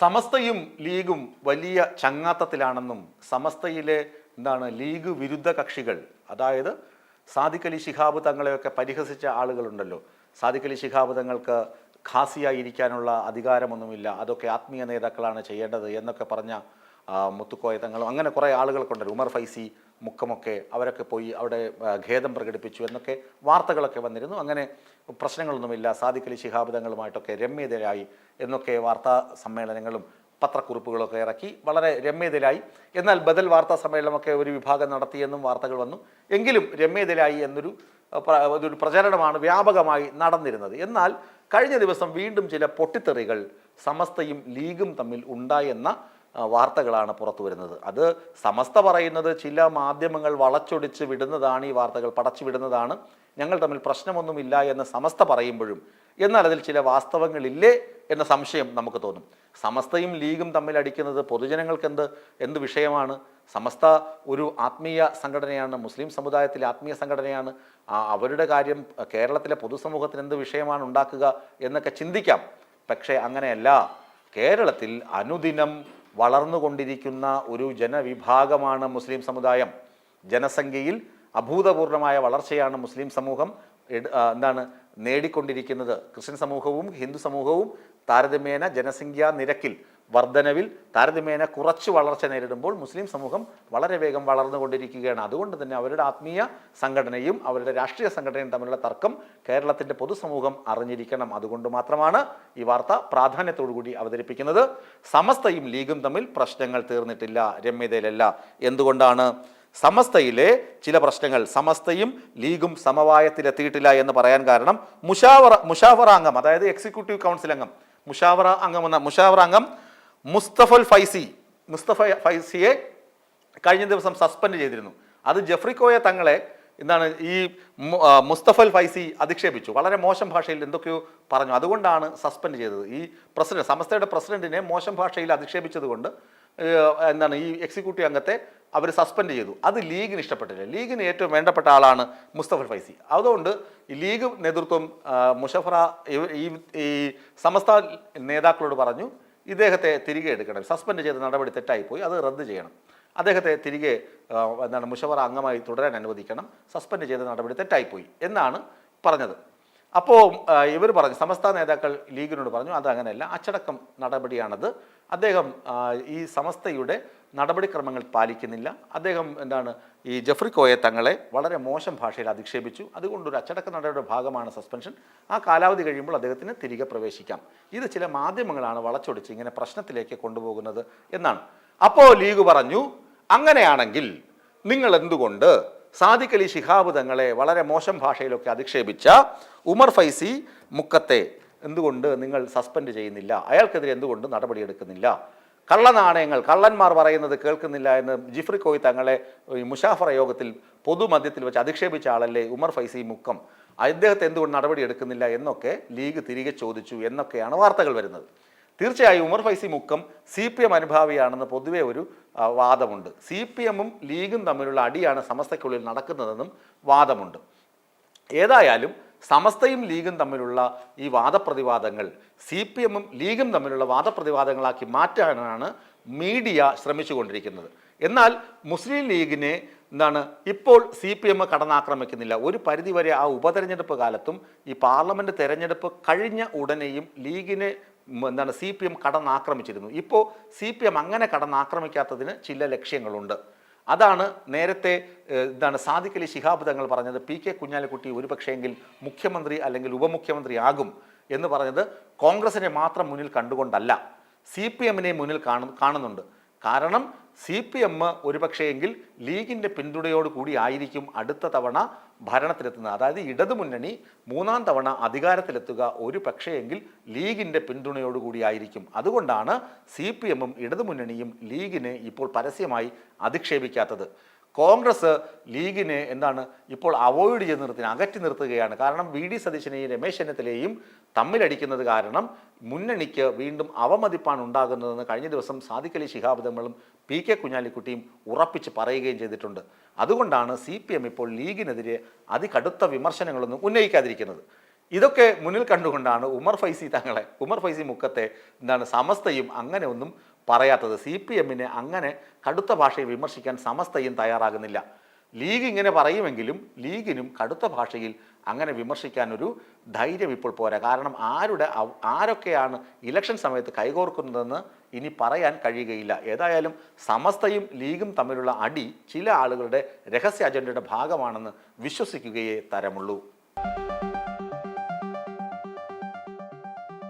സമസ്തയും ലീഗും വലിയ ചങ്ങാത്തത്തിലാണെന്നും സമസ്തയിലെ എന്താണ് ലീഗ് വിരുദ്ധ കക്ഷികൾ അതായത് സാദിഖ് അലി ശിഹാബ് തങ്ങളെയൊക്കെ പരിഹസിച്ച ആളുകളുണ്ടല്ലോ. സാദിഖ് അലി ശിഹാബ് തങ്ങൾക്ക് ഖാസിയായി ഇരിക്കാനുള്ള അധികാരമൊന്നുമില്ല. അതൊക്കെ ആത്മീയ നേതാക്കളാണ് ചെയ്യേണ്ടത് എന്നൊക്കെ പറഞ്ഞ മുത്തുക്കോയ തങ്ങളും അങ്ങനെ കുറേ ആളുകൾക്കുണ്ടല്ലോ ഉമർ ഫൈസി മുക്കമൊക്കെ അവരൊക്കെ പോയി അവിടെ ഖേദം പ്രകടിപ്പിച്ചു എന്നൊക്കെ വാർത്തകളൊക്കെ വന്നിരുന്നു. അങ്ങനെ പ്രശ്നങ്ങളൊന്നുമില്ല. സാദിഖ് അലി ശിഹാബ് തങ്ങളുമായിട്ടൊക്കെ രമ്യതരായി എന്നൊക്കെ വാർത്താ സമ്മേളനങ്ങളും പത്രക്കുറിപ്പുകളൊക്കെ ഇറക്കി വളരെ രമ്യതയിലായി. എന്നാൽ ബദൽ വാർത്താ സമ്മേളനമൊക്കെ ഒരു വിഭാഗം നടത്തിയെന്നും വാർത്തകൾ വന്നു. എങ്കിലും രമ്യതയിലായി എന്നൊരു ഒരു പ്രചരണമാണ് വ്യാപകമായി നടന്നിരുന്നത്. എന്നാൽ കഴിഞ്ഞ ദിവസം വീണ്ടും ചില പൊട്ടിത്തെറികൾ സമസ്തയും ലീഗും തമ്മിൽ ഉണ്ടായെന്ന വാർത്തകളാണ് പുറത്തു വരുന്നത്. അത് സമസ്ത പറയുന്നത് ചില മാധ്യമങ്ങൾ വളച്ചൊടിച്ച് വിടുന്നതാണ് ഈ വാർത്തകൾ പടച്ചു വിടുന്നതാണ്. ഞങ്ങൾ തമ്മിൽ പ്രശ്നമൊന്നുമില്ല എന്ന് സമസ്ത പറയുമ്പോഴും എന്നാൽ അതിൽ ചില വാസ്തവങ്ങളില്ലേ എന്ന സംശയം നമുക്ക് തോന്നും. സമസ്തയും ലീഗും തമ്മിൽ അടിക്കുന്നത് പൊതുജനങ്ങൾക്ക് എന്ത് എന്ത് വിഷയമാണ്? സമസ്ത ഒരു ആത്മീയ സംഘടനയാണ് മുസ്ലിം സമുദായത്തിലെ ആത്മീയ സംഘടനയാണ്. അവരുടെ കാര്യം കേരളത്തിലെ പൊതുസമൂഹത്തിന് എന്ത് വിഷയമാണ് ഉണ്ടാക്കുക എന്നൊക്കെ ചിന്തിക്കാം. പക്ഷേ അങ്ങനെയല്ല. കേരളത്തിൽ അനുദിനം വളർന്നുകൊണ്ടിരിക്കുന്ന ഒരു ജനവിഭാഗമാണ് മുസ്ലിം സമുദായം. ജനസംഖ്യയിൽ അഭൂതപൂർണമായ വളർച്ചയാണ് മുസ്ലിം സമൂഹം. എന്താണ്? നേടിക്കൊണ്ടിരിക്കുന്നത് ക്രിസ്ത്യൻ സമൂഹവും ഹിന്ദു സമൂഹവും താരതമ്യേന ജനസംഖ്യാ നിരക്കിൽ വർധനവിൽ താരതമ്യേന കുറച്ച് വളർച്ച നേരിടുമ്പോൾ മുസ്ലിം സമൂഹം വളരെ വേഗം വളർന്നുകൊണ്ടിരിക്കുകയാണ്. അതുകൊണ്ട് തന്നെ അവരുടെ ആത്മീയ സംഘടനയും അവരുടെ രാഷ്ട്രീയ സംഘടനയും തമ്മിലുള്ള തർക്കം കേരളത്തിന്റെ പൊതുസമൂഹം അറിഞ്ഞിരിക്കണം. അതുകൊണ്ട് മാത്രമാണ് ഈ വാർത്ത പ്രാധാന്യത്തോടുകൂടി അവതരിപ്പിക്കുന്നത്. സമസ്തയും ലീഗും തമ്മിൽ പ്രശ്നങ്ങൾ തീർന്നിട്ടില്ല. രമ്യതയിലല്ല. എന്തുകൊണ്ടാണ്? സമസ്തയിലെ ചില പ്രശ്നങ്ങൾ സമസ്തയും ലീഗും സമവായത്തിലെത്തിയിട്ടില്ല എന്ന് പറയാൻ കാരണം മുഷാവറ മുഷാവറ അംഗം അതായത് എക്സിക്യൂട്ടീവ് കൗൺസിൽ അംഗം. മുഷാവറ അംഗം എന്ന മുഷാവറ അംഗം മുസ്തഫൽ ഫൈസി മുസ്തഫ ഫൈസിയെ കഴിഞ്ഞ ദിവസം സസ്പെൻഡ് ചെയ്തിരുന്നു. അത് ജഫ്രിക്കോയെ തങ്ങളെ എന്താണ് ഈ മുസ്തഫൽ ഫൈസി അധിക്ഷേപിച്ചു. വളരെ മോശം ഭാഷയിൽ എന്തൊക്കെയോ പറഞ്ഞു. അതുകൊണ്ടാണ് സസ്പെൻഡ് ചെയ്തത്. ഈ പ്രസിഡന്റ് സമസ്തയുടെ പ്രസിഡന്റിനെ മോശം ഭാഷയിൽ അധിക്ഷേപിച്ചതുകൊണ്ട് എന്താണ് ഈ എക്സിക്യൂട്ടീവ് അംഗത്തെ അവർ സസ്പെൻഡ് ചെയ്തു. അത് ലീഗിന് ഇഷ്ടപ്പെട്ടില്ല. ലീഗിന് ഏറ്റവും വേണ്ടപ്പെട്ട ആളാണ് മുസ്തഫർ ഫൈസി. അതുകൊണ്ട് ലീഗ് നേതൃത്വം മുഷഫറ ഈ ഈ സമസ്ത നേതാക്കളോട് പറഞ്ഞു ഇദ്ദേഹത്തെ തിരികെ എടുക്കണം. സസ്പെൻഡ് ചെയ്ത നടപടി തെറ്റായിപ്പോയി. അത് റദ്ദ് ചെയ്യണം. അദ്ദേഹത്തെ തിരികെ എന്താണ് മുഷവറ അംഗമായി തുടരാൻ അനുവദിക്കണം. സസ്പെൻഡ് ചെയ്ത നടപടി തെറ്റായിപ്പോയി എന്നാണ് പറഞ്ഞത്. അപ്പോൾ ഇവർ പറഞ്ഞു സമസ്ത നേതാക്കൾ ലീഗിനോട് പറഞ്ഞു അത് അങ്ങനെയല്ല. അച്ചടക്കം നടപടിയാണത്. അദ്ദേഹം ഈ സമസ്തയുടെ നടപടിക്രമങ്ങൾ പാലിക്കുന്നില്ല. അദ്ദേഹം എന്താണ് ഈ ജെഫ്രി കോയെ തങ്ങളെ വളരെ മോശം ഭാഷയിൽ അധിക്ഷേപിച്ചു. അതുകൊണ്ടൊരു അച്ചടക്ക നടപടിയുടെ ഭാഗമാണ് സസ്പെൻഷൻ. ആ കാലാവധി കഴിയുമ്പോൾ അദ്ദേഹത്തിന് തിരികെ പ്രവേശിക്കാം. ഇത് ചില മാധ്യമങ്ങളാണ് വളച്ചൊടിച്ച് ഇങ്ങനെ പ്രശ്നത്തിലേക്ക് കൊണ്ടുപോകുന്നത് എന്നാണ്. അപ്പോൾ ലീഗ് പറഞ്ഞു അങ്ങനെയാണെങ്കിൽ നിങ്ങൾ എന്തുകൊണ്ട് സാദിഖ് അലി ശിഹാബ് തങ്ങളെ വളരെ മോശം ഭാഷയിലൊക്കെ അധിക്ഷേപിച്ച ഉമർ ഫൈസി മുക്കത്തെ എന്തുകൊണ്ട് നിങ്ങൾ സസ്പെൻഡ് ചെയ്യുന്നില്ല? അയാൾക്കെതിരെ എന്തുകൊണ്ട് നടപടിയെടുക്കുന്നില്ല? കള്ളനാണയങ്ങൾ കള്ളന്മാർ പറയുന്നത് കേൾക്കുന്നില്ല എന്ന് ജിഫ്രി കോയി തങ്ങളെ മുഷാഫറ യോഗത്തിൽ പൊതുമധ്യത്തിൽ വെച്ച് അധിക്ഷേപിച്ച ആളല്ലേ ഉമർ ഫൈസി മുക്കം. അദ്ദേഹത്തെ എന്തുകൊണ്ട് നടപടി എടുക്കുന്നില്ല എന്നൊക്കെ ലീഗ് തിരികെ ചോദിച്ചു എന്നൊക്കെയാണ് വാർത്തകൾ വരുന്നത്. തീർച്ചയായും Umar Faizy Mukkam C P M അനുഭാവിയാണെന്ന് പൊതുവെ ഒരു വാദമുണ്ട്. സി പി എമ്മും ലീഗും തമ്മിലുള്ള അടിയാണ് സമസ്തയ്ക്കുള്ളിൽ നടക്കുന്നതെന്നും വാദമുണ്ട്. ഏതായാലും സമസ്തയും ലീഗും തമ്മിലുള്ള ഈ വാദപ്രതിവാദങ്ങൾ സി പി എമ്മും ലീഗും തമ്മിലുള്ള വാദപ്രതിവാദങ്ങളാക്കി മാറ്റാനാണ് മീഡിയ ശ്രമിച്ചുകൊണ്ടിരിക്കുന്നത്. എന്നാൽ മുസ്ലിം ലീഗിനെ എന്താണ് ഇപ്പോൾ സി പി എം കടന്നാക്രമിക്കുന്നില്ല. ഒരു പരിധിവരെ ആ ഉപതെരഞ്ഞെടുപ്പ് കാലത്തും ഈ പാർലമെന്റ് തെരഞ്ഞെടുപ്പ് കഴിഞ്ഞ ഉടനെയും ലീഗിനെ എന്താണ് സി പി എം കടന്നാക്രമിച്ചിരുന്നു. ഇപ്പോൾ സി പി എം അങ്ങനെ കടന്നാക്രമിക്കാത്തതിന് ചില ലക്ഷ്യങ്ങളുണ്ട്. അതാണ് നേരത്തെ എന്താണ് സാദിഖലി ശിഹാബ് തങ്ങൾ പറഞ്ഞത് പി കെ കുഞ്ഞാലിക്കുട്ടി ഒരുപക്ഷെങ്കിൽ മുഖ്യമന്ത്രി അല്ലെങ്കിൽ ഉപമുഖ്യമന്ത്രി ആകും എന്ന് പറഞ്ഞത് കോൺഗ്രസിനെ മാത്രം മുന്നിൽ കണ്ടുകൊണ്ടല്ല സി പി എമ്മിനെ മുന്നിൽ കാണു കാണുന്നുണ്ട്. കാരണം സി പി എം ഒരുപക്ഷെയെങ്കിൽ ലീഗിന്റെ പിന്തുണയോട് കൂടി ആയിരിക്കും അടുത്ത തവണ ഭരണത്തിലെത്തുന്നത്. അതായത് ഇടതുമുന്നണി മൂന്നാം തവണ അധികാരത്തിലെത്തുക ഒരു പക്ഷേയെങ്കിൽ ലീഗിന്റെ പിന്തുണയോടുകൂടി ആയിരിക്കും. അതുകൊണ്ടാണ് സി പി എമ്മും ഇടതുമുന്നണിയും ലീഗിനെ ഇപ്പോൾ പരസ്യമായി അധിക്ഷേപിക്കാത്തത്. കോൺഗ്രസ് ലീഗിനെ എന്താണ് ഇപ്പോൾ അവോയ്ഡ് ചെയ്ത് നിർത്തി അകറ്റി നിർത്തുകയാണ്. കാരണം വി ഡി സതീശനെയും രമേശ് ചെന്നിത്തലയും തമ്മിലടിക്കുന്നത് കാരണം മുന്നണിക്ക് വീണ്ടും അവമതിപ്പാണ് ഉണ്ടാകുന്നതെന്ന് കഴിഞ്ഞ ദിവസം സാദിഖലി ശിഹാബ് തങ്ങളും പി കെ കുഞ്ഞാലിക്കുട്ടിയും ഉറപ്പിച്ച് പറയുകയും ചെയ്തിട്ടുണ്ട്. അതുകൊണ്ടാണ് സി പി എം ഇപ്പോൾ ലീഗിനെതിരെ അതികടുത്ത വിമർശനങ്ങളൊന്നും ഉന്നയിക്കാതിരിക്കുന്നത്. ഇതൊക്കെ മുന്നിൽ കണ്ടുകൊണ്ടാണ് ഉമർ ഫൈസി തങ്ങളെ ഉമർ ഫൈസി മുക്കത്തെ എന്താണ് സമസ്തയും അങ്ങനെ ഒന്നും പറയാത്തത് സി പി എമ്മിനെ അങ്ങനെ കടുത്ത ഭാഷയിൽ വിമർശിക്കാൻ സമസ്തയും തയ്യാറാകുന്നില്ല. ലീഗ് ഇങ്ങനെ പറയുമെങ്കിലും ലീഗിനും കടുത്ത ഭാഷയിൽ അങ്ങനെ വിമർശിക്കാൻ ഒരു ധൈര്യം ഇപ്പോൾ പോരാ. കാരണം ആരുടെ ആരൊക്കെയാണ് ഇലക്ഷൻ സമയത്ത് കൈകോർക്കുന്നതെന്ന് ഇനി പറയാൻ കഴിയുകയില്ല. ഏതായാലും സമസ്തയും ലീഗും തമ്മിലുള്ള അടി ചില ആളുകളുടെ രഹസ്യ അജണ്ടയുടെ ഭാഗമാണെന്ന് വിശ്വസിക്കുകയേ തരമുള്ളൂ.